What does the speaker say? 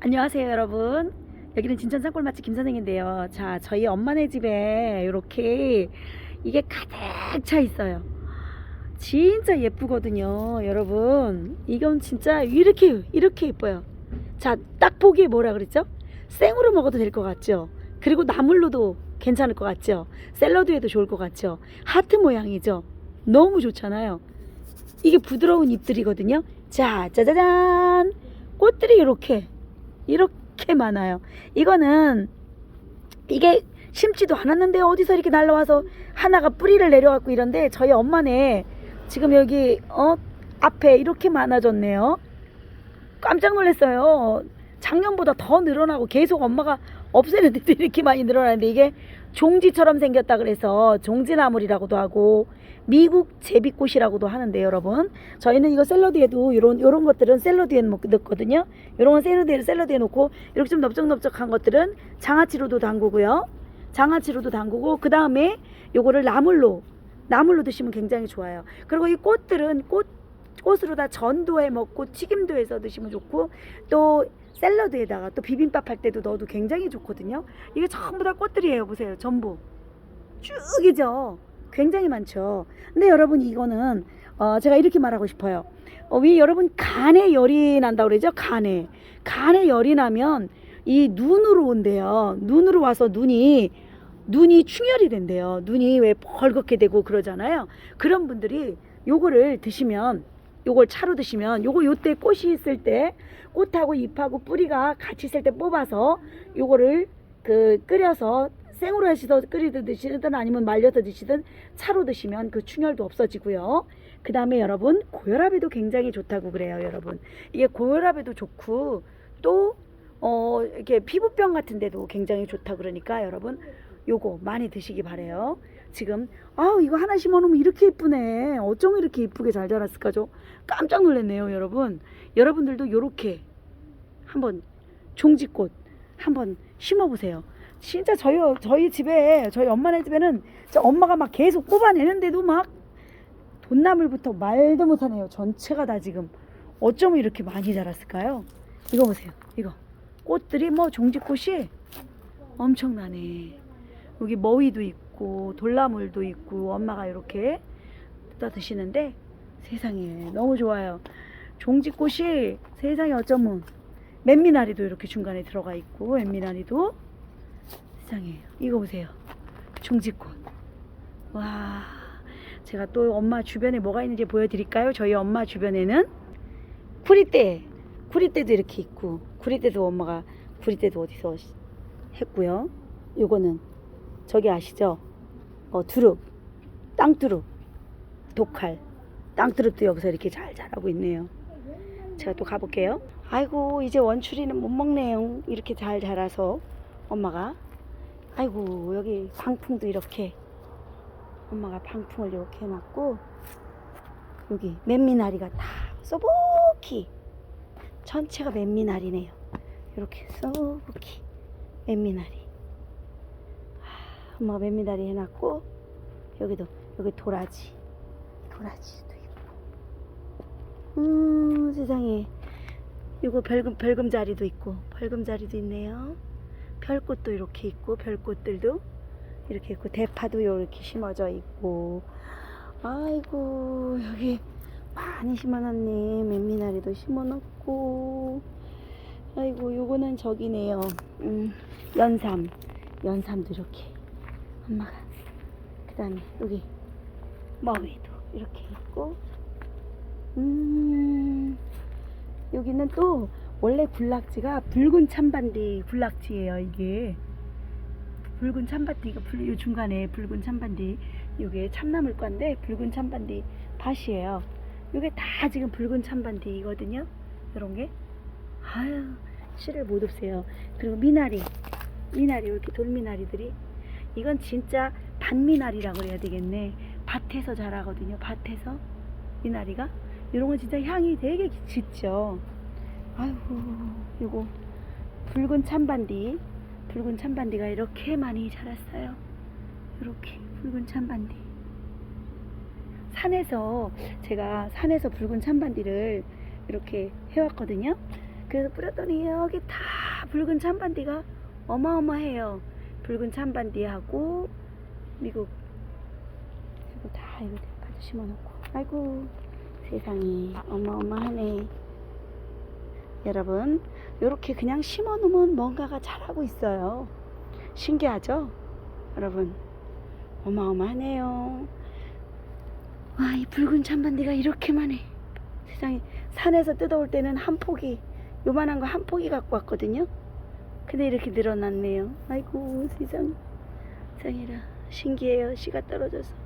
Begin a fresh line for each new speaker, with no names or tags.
안녕하세요 여러분. 여기는 진천 산골 맛집 김선생인데요. 자 저희 엄마네 집에 이렇게 이게 가득 차 있어요. 진짜 예쁘거든요 여러분. 이건 진짜 이렇게 이렇게 예뻐요. 자 딱 보기에 뭐라 그랬죠? 생으로 먹어도 될 것 같죠? 그리고 나물로도 괜찮을 것 같죠? 샐러드에도 좋을 것 같죠? 하트 모양이죠? 너무 좋잖아요. 이게 부드러운 잎들이거든요. 자 짜자잔! 꽃들이 이렇게 이렇게 많아요. 이거는 이게 심지도 않았는데 어디서 이렇게 날라와서 하나가 뿌리를 내려갖고 이런데 저희 엄마네 지금 여기 어 앞에 이렇게 많아졌네요. 깜짝 놀랐어요. 작년보다 더 늘어나고 계속 엄마가 없애는데도 이렇게 많이 늘어나는데 이게 종지처럼 생겼다 그래서 종지나물이라고도 하고 미국 제비꽃이라고도 하는데 여러분 저희는 이거 샐러드에도 이런 요런 것들은 샐러드에 넣- 넣거든요. 요런 건 샐러드에 샐러드에 놓고 이렇게 좀 넓적넓적한 것들은 장아찌로도 담그고요. 장아찌로도 담그고 그 다음에 요거를 나물로 나물로 드시면 굉장히 좋아요. 그리고 이 꽃들은 꽃 꽃으로 다 전도 해 먹고 튀김도 해서 드시면 좋고 또 샐러드에다가 또 비빔밥 할 때도 넣어도 굉장히 좋거든요. 이게 전부 다 꽃들이에요. 보세요. 전부 쭉이죠. 굉장히 많죠. 근데 여러분 이거는 어, 제가 이렇게 말하고 싶어요. 어, 왜 여러분 간에 열이 난다 그러죠? 간에 간에 열이 나면 이 눈으로 온대요. 눈으로 와서 눈이 눈이 충혈이 된대요. 눈이 왜 벌겋게 되고 그러잖아요. 그런 분들이 요거를 드시면 요걸 차로 드시면 요거 요때 꽃이 있을 때 꽃하고 잎하고 뿌리가 같이 있을 때 뽑아서 요거를 그 끓여서 생으로 해서 끓이듯 드시든 아니면 말려서 드시든 차로 드시면 그 충혈도 없어지고요. 그 다음에 여러분 고혈압에도 굉장히 좋다고 그래요, 여러분. 이게 고혈압에도 좋고 또 어, 이렇게 피부병 같은 데도 굉장히 좋다 그러니까 여러분 요거 많이 드시기 바래요. 지금 아 이거 하나 심어놓으면 이렇게 이쁘네. 어쩜 이렇게 이쁘게 잘 자랐을까 죠 깜짝 놀랐네요, 여러분. 여러분들도 요렇게 한번 종지꽃 한번 심어보세요. 진짜 저희 저희 집에 저희 엄마네 집에는 엄마가 막 계속 꼽아내는데도 막 돈나물부터 말도 못하네요. 전체가 다 지금 어쩜 이렇게 많이 자랐을까요? 이거 보세요. 이거 꽃들이 뭐 종지꽃이 엄청나네. 여기 머위도 있고 돌나물도 있고 엄마가 이렇게 뜯어 드시는데 세상에 너무 좋아요. 종지꽃이 세상에 어쩌면 맨미나리도 이렇게 중간에 들어가 있고 맨미나리도 세상에 이거 보세요. 종지꽃. 와 제가 또 엄마 주변에 뭐가 있는지 보여드릴까요? 저희 엄마 주변에는 구리대 구리대도 이렇게 있고 구리대도 엄마가 구리대도 어디서 시- 했고요. 요거는 저기 아시죠? 어 두릅 땅두릅 독칼 땅두릅도 여기서 이렇게 잘 자라고 있네요. 제가 또 가볼게요. 아이고 이제 원추리는 못 먹네요. 이렇게 잘 자라서 엄마가 아이고 여기 방풍도 이렇게 엄마가 방풍을 이렇게 해놨고 여기 맨미나리가 다 쏘복히 전체가 맨미나리네요. 이렇게 쏘복히 맨미나리. 아, 엄마가 맨미나리 해놨고 여기도 여기 도라지. 도라지도 있고. 음 세상에. 이거 별금 별금자리도 있고 벌금자리도 있네요. 별꽃도 이렇게 있고 별꽃들도 이렇게 있고 대파도 이렇게 심어져 있고. 아이고 여기 많이 심어놨네. 맨미나리도 심어놨고. 아이고 요거는 저기네요. 음, 연삼. 연삼도 이렇게 엄마가 그 다음에 여기 머위도 이렇게 있고. 음 여기는 또 원래 군락지가 붉은 참반디 군락지예요 이게. 붉은 참반디가 불- 요 중간에 붉은 참반디 요게 참나물과인데 붉은 참반디 밭이에요. 요게 다 지금 붉은 참반디거든요. 요런 게. 아유 씨를 못 없애요. 그리고 미나리 미나리 이렇게 돌미나리들이 이건 진짜 반미나리라고 그래야 되겠네. 밭에서 자라거든요 밭에서. 미나리가? 이런 건 진짜 향이 되게 짙죠. 아이고 요거 붉은 참반디. 붉은 참반디가 이렇게 많이 자랐어요. 이렇게 붉은 참반디. 산에서 제가 산에서 붉은 참반디를 이렇게 해왔거든요. 그래서 뿌렸더니 여기 다 붉은 찬반디가 어마어마해요. 붉은 찬반디하고 미국 이거 다 이거 가져 심어놓고 아이고 세상에 어마어마하네. 여러분 이렇게 그냥 심어놓으면 뭔가가 자라고 있어요. 신기하죠? 여러분 어마어마하네요. 와 이 붉은 찬반디가 이렇게만 해. 세상에 산에서 뜯어올 때는 한 포기 요만한 거 한 포기 갖고 왔거든요. 근데 이렇게 늘어났네요. 아이고 세상 세상에라 신기해요. 씨가 떨어져서.